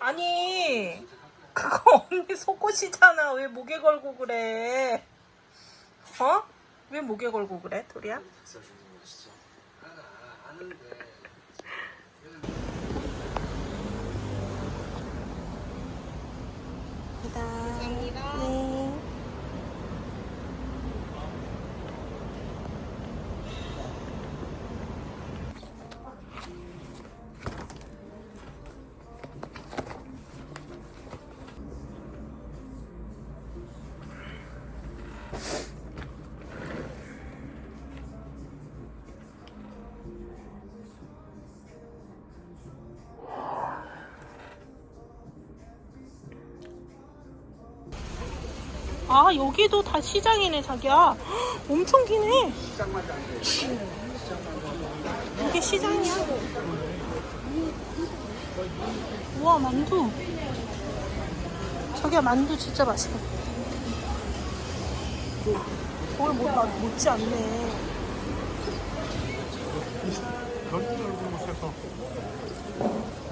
아니 그거 언니 속옷이잖아 왜 목에 걸고 그래 어? 왜 목에 걸고 그래 도리야? 감사합니다 아 여기도 다 시장이네 자기야. 헉, 엄청 기네. 이게 시장이야? 우와 만두. 자기야 만두 진짜 맛있겠다. 거울 못, 나- 못지 않네.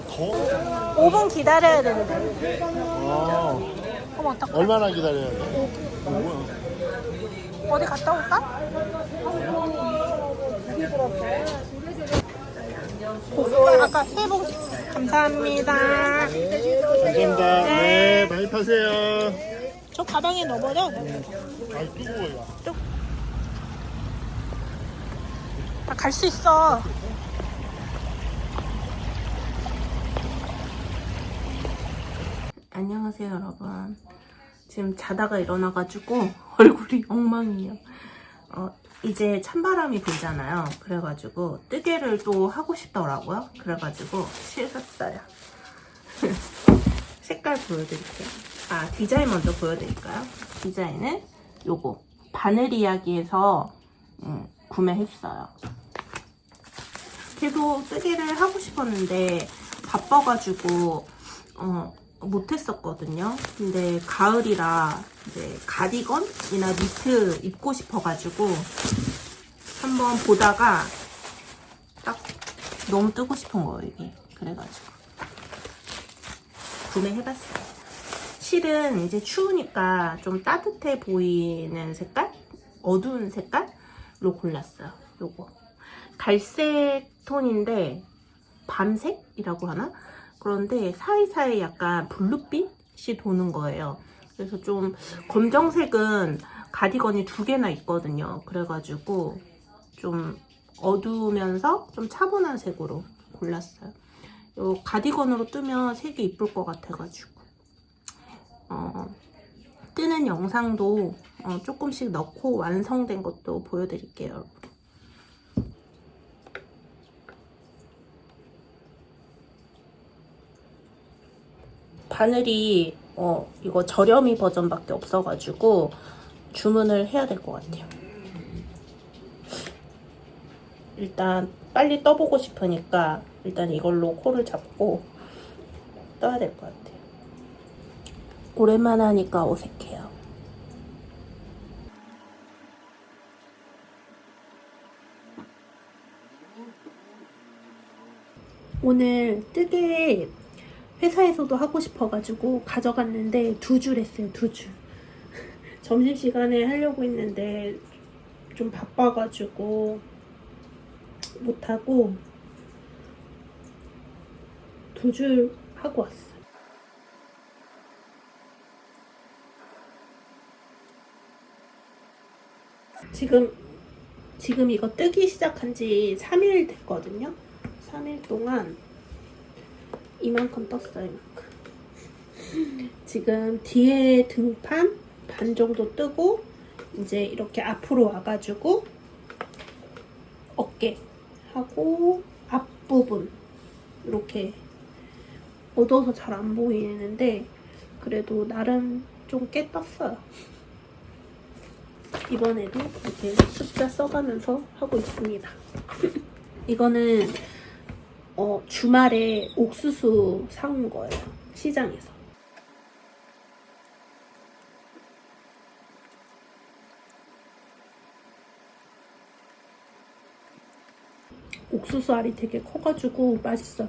더? 5분 기다려야 되는데. 아, 어머 어떡 얼마나 기다려야 돼? 어? 어디 갔다 올까? 아까 세봉 감사합니다. 감사합니다. 네, 많이 파세요. 저 가방에 넣어버려. 아, 뜨거워요. 갈수 있어. 안녕하세요, 여러분. 지금 자다가 일어나가지고 얼굴이 엉망이에요. 어, 이제 찬바람이 불잖아요. 그래가지고 뜨개를 또 하고 싶더라고요. 그래가지고 실었어요. 색깔 보여드릴게요. 아, 디자인 먼저 보여드릴까요? 디자인은 요거. 바늘 이야기에서 음, 구매했어요. 계속 뜨개를 하고 싶었는데 바빠가지고 어, 못했었거든요. 근데 가을이라 이제 가디건이나 니트 입고 싶어가지고 한번 보다가 딱 너무 뜨고 싶은 거예요 이게. 그래가지고 구매해봤어요. 실은 이제 추우니까 좀 따뜻해 보이는 색깔? 어두운 색깔로 골랐어요. 요거. 갈색 톤인데 밤색이라고 하나? 그런데 사이사이 약간 블루빛이 도는 거예요. 그래서 좀 검정색은 가디건이 두 개나 있거든요. 그래가지고 좀 어두우면서 좀 차분한 색으로 골랐어요. 요 가디건으로 뜨면 색이 이쁠 것 같아가지고 어, 뜨는 영상도 어, 조금씩 넣고 완성된 것도 보여드릴게요. 여러분. 바늘이 어, 이거 저렴이 버전밖에 없어가지고 주문을 해야 될 것 같아요. 일단 빨리 떠보고 싶으니까 일단 이걸로 코를 잡고 떠야 될 것 같아요. 오랜만에 하니까 어색해요. 오늘 뜨개 회사에서도 하고 싶어가지고 가져갔는데 두 줄 했어요, 두 줄. 점심시간에 하려고 했는데 좀 바빠가지고 못하고 두 줄 하고 왔어요. 지금 지금 이거 뜨기 시작한 지 3일 됐거든요. 3일 동안 이만큼 떴어요, 이만큼. 지금 뒤에 등판 반 정도 뜨고 이제 이렇게 앞으로 와가지고 어깨 하고 앞부분 이렇게 어두워서 잘 안 보이는데 그래도 나름 좀꽤 떴어요. 이번에도 이렇게 숫자 써가면서 하고 있습니다. 이거는 어, 주말에 옥수수 사온 거예요. 시장에서. 옥수수 알이 되게 커가지고 맛있어.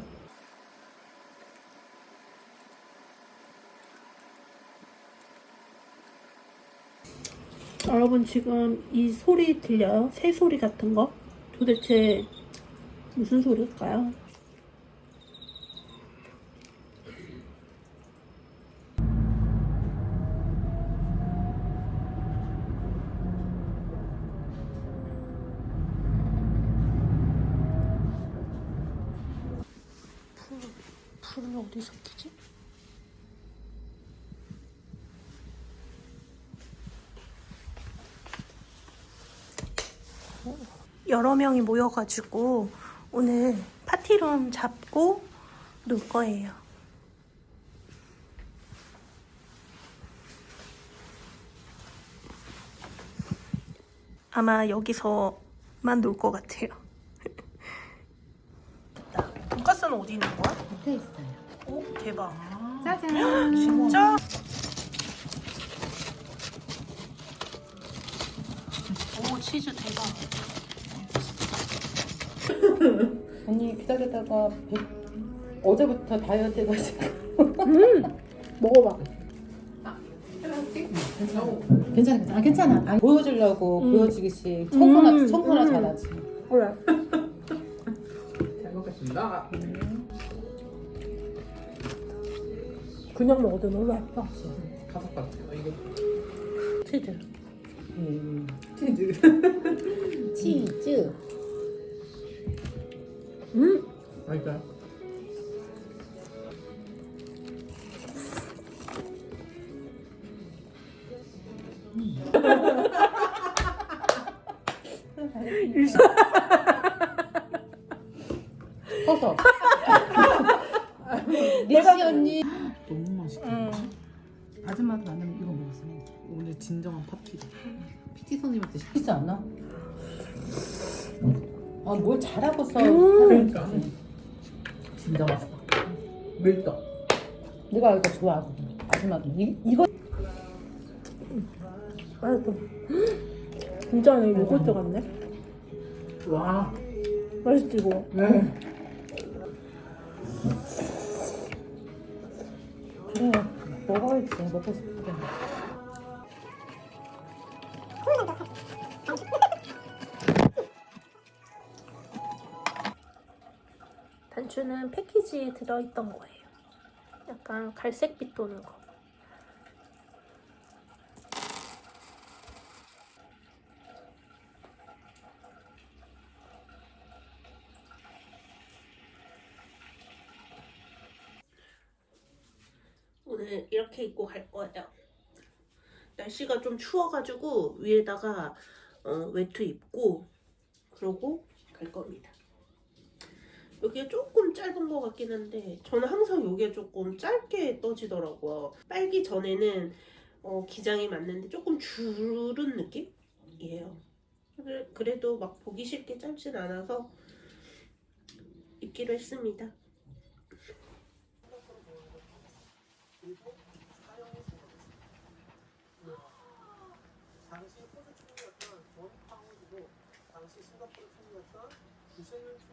여러분 지금 이 소리 들려요? 새 소리 같은 거? 도대체 무슨 소리일까요? 어디서 켜지? 여러 명이 모여가지고 오늘 파티룸 잡고 놀 거예요. 아마 여기서만 놀 것 같아요. 짜잔. 진짜? 오 치즈 대박. 언니 기다리다가 배... 어제부터 다이어트 해가지고. 먹어봐. 괜찮아, 괜찮아. 아, 괜찮아. 아니, 보여주려고 보여주기식 청소나 음, 청소나 음. 잘하지. 그래. 잘 먹겠습니다. 그냥 먹어도 너무 맛있어. 다섯 번. 어, 이게 치즈. 음. 치즈. 치즈. 음. 맛있어요? 커서. 리치 언니. 음. 아줌마도 나는 이거 먹었으면 오늘 진정한 파티다. PT 손님한테 시- 있지 않나? 아, 뭘 잘하고서. 그러니까. 하는지. 진짜 맛있다. 밀떡. 내가 이거 좋아하거든. 아줌마도. 이, 이거. 맛있어. 진짜 안에 요거트 같네. 와. 맛있지 이거. 네. 먹어야지. 먹고 싶을 때. 단추는 패키지에 들어있던 거예요. 약간 갈색빛 도는 거. 오늘 이렇게 입고 갈 거예요. 날씨가 좀 추워가지고 위에다가 어, 외투 입고 그러고 갈 겁니다. 여기가 조금 짧은 것 같긴 한데 저는 항상 여기가 조금 짧게 떠지더라고요. 빨기 전에는 어, 기장이 맞는데 조금 줄은 느낌이에요. 그래- 그래도 막 보기 쉽게 짧진 않아서 입기로 했습니다.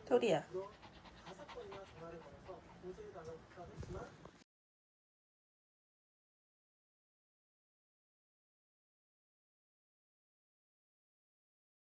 토리야.